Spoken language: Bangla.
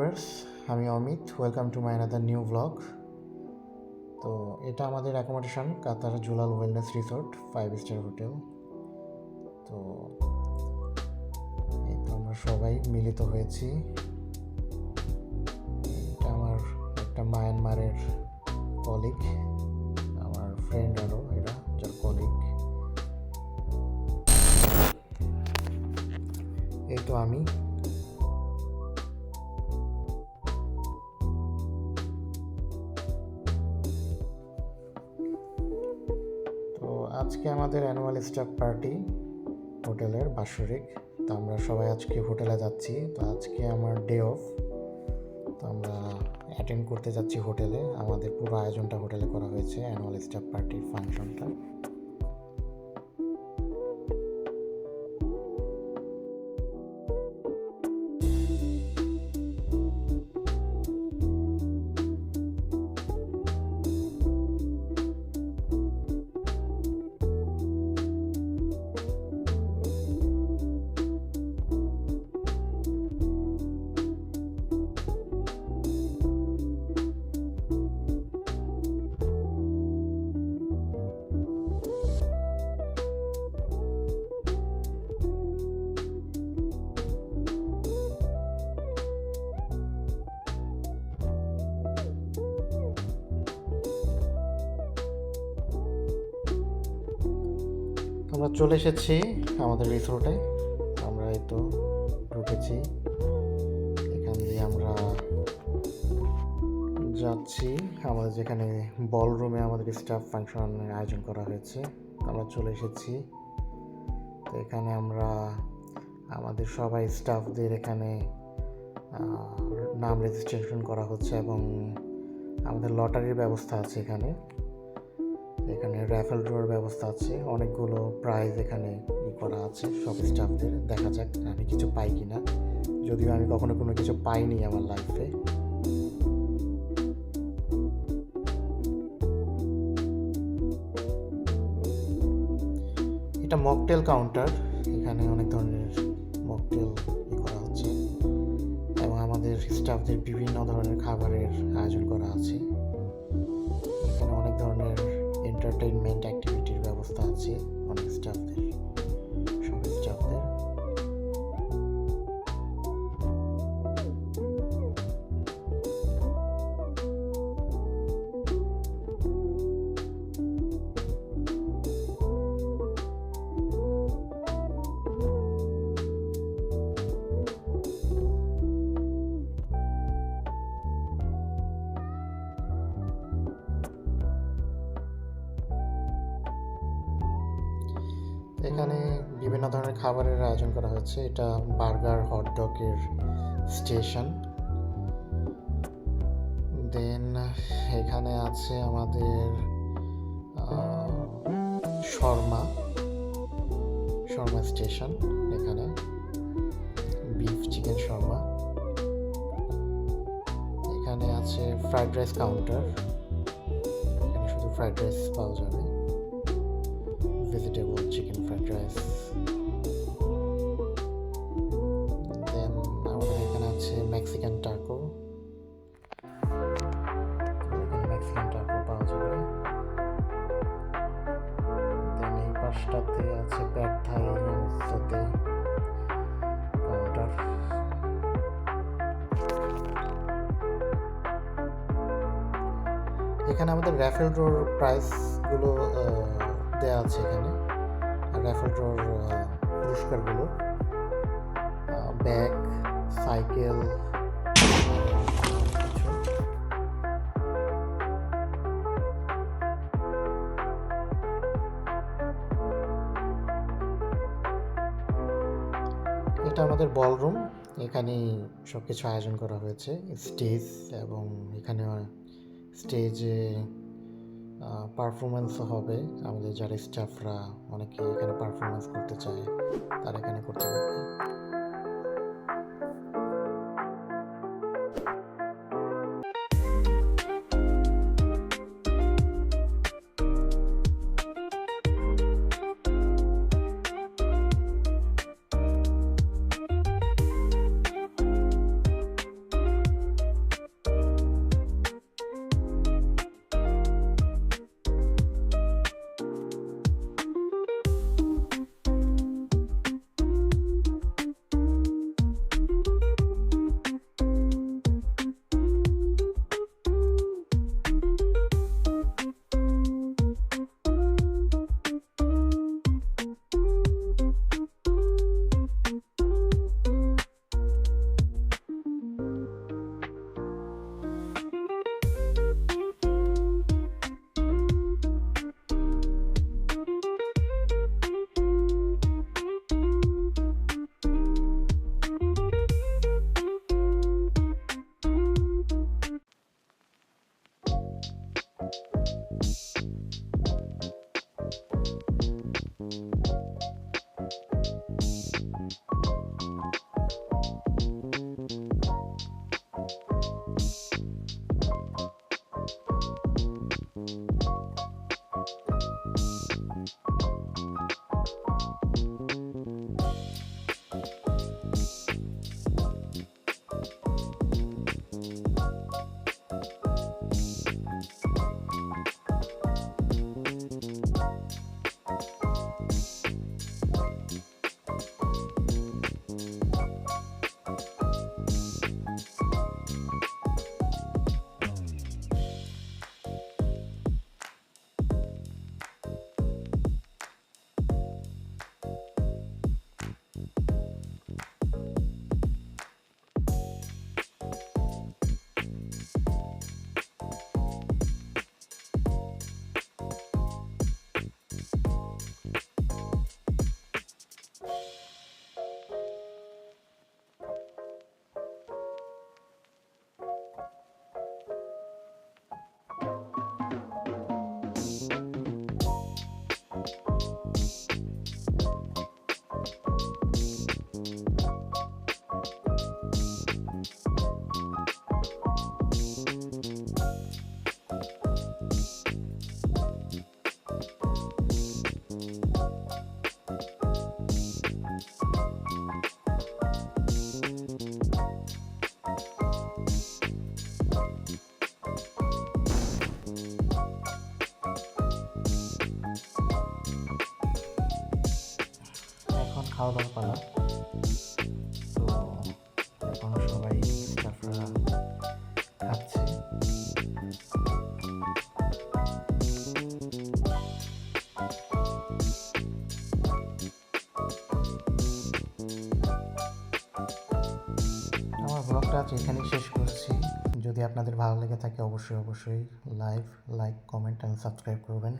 ভিউয়ার্স আমি Amit welcome to my another new blog তো এটা আমাদের accommodation Qatar Zulal wellness resort five star hotel তো এই তো আমরা সবাই মিলিত হয়েছি। এটা আমার একটা মায়ানমারের কলিগ আমার ফ্রেন্ড আরও এরা, যার কলিগ এই তো আমি। আজকে আমাদের অ্যানুয়াল স্টাফ পার্টি হোটেলের বাৎসরিক। তো আমরা সবাই আজকে হোটেলে যাচ্ছি। তো আজকে আমার ডে অফ তো আমরা অ্যাটেন্ড করতে যাচ্ছি হোটেলে। আমাদের পুরো আয়োজনটা হোটেলে করা হয়েছে অ্যানুয়াল স্টাফ পার্টির ফাংশনটা আমরা চলে এসেছি আমাদের রিসোর্টে আমরা এই তো ঢুকেছি। এখান দিয়ে আমরা যাচ্ছি। আমাদের যেখানে বল রুমে আমাদের স্টাফ ফাংশনের আয়োজন করা হয়েছে, আমরা চলে এসেছি। তো এখানে আমরা আমাদের সবাই স্টাফদের এখানে নাম রেজিস্ট্রেশন করা হচ্ছে এবং আমাদের লটারির ব্যবস্থা আছে এখানে। এখানে র্যাফেল ড্রোর ব্যবস্থা আছে। অনেকগুলো প্রাইজ এখানে ই করা আছে, সব স্টাফদের দেখা যাক আমি কিছু পাই কি না যদিও আমি কখনো কোনো কিছু পাইনি আমার লাইফে এটা মকটেল কাউন্টার এখানে অনেক ধরনের মকটেল ই করা হচ্ছে। এবং আমাদের স্টাফদের বিভিন্ন ধরনের খাবারের আয়োজন করা আছে। এখানে অনেক ধরনের এন্টারটেইনমেন্ট অ্যাক্টিভিটির ব্যবস্থা আছে অনেক স্টাফদের সব স্টাফদের এখানে বিভিন্ন ধরনের খাবারের আয়োজন করা হয়েছে এটা বার্গার হটডগের স্টেশন। দেন এখানে আছে আমাদের শর্মা। শর্মা স্টেশন এখানে। Beef chicken shawarma. এখানে আছে ফ্রাইড রাইস কাউন্টার। এখানে শুধু ফ্রাইড রাইস পাওয়া যাবে। Vegetable, chicken, fried rice. দেন আমাদের এখানে আছে মেক্সিকান টাকো মেক্সিকান টাকো পাওয়া যাবে দেন এই পাশটাতে আছে প্যাড থাই সাথে এখানে আমাদের র্যাফেল ড্রোর প্রাইসগুলো দেওয়া আছে এখানে। র্যাফেল পুরস্কারগুলো। ব্যাগ, সাইকেল এটা আমাদের বলরুম। এখানেই সব কিছু আয়োজন করা হয়েছে, স্টেজ এবং এখানে স্টেজে পারফরমেন্স হবে। আমাদের যারা স্টাফরা অনেকে এখানে পারফরমেন্স করতে চায় তারা এখানে করতে পারবে। খাওয়া দাওয়া পালা তো এখন সবাই খাচ্ছে। আমার ব্লগটা আজ এখানেই শেষ করছি। যদি আপনাদের ভালো লেগে থাকে, অবশ্যই অবশ্যই live like comment and subscribe করবেন।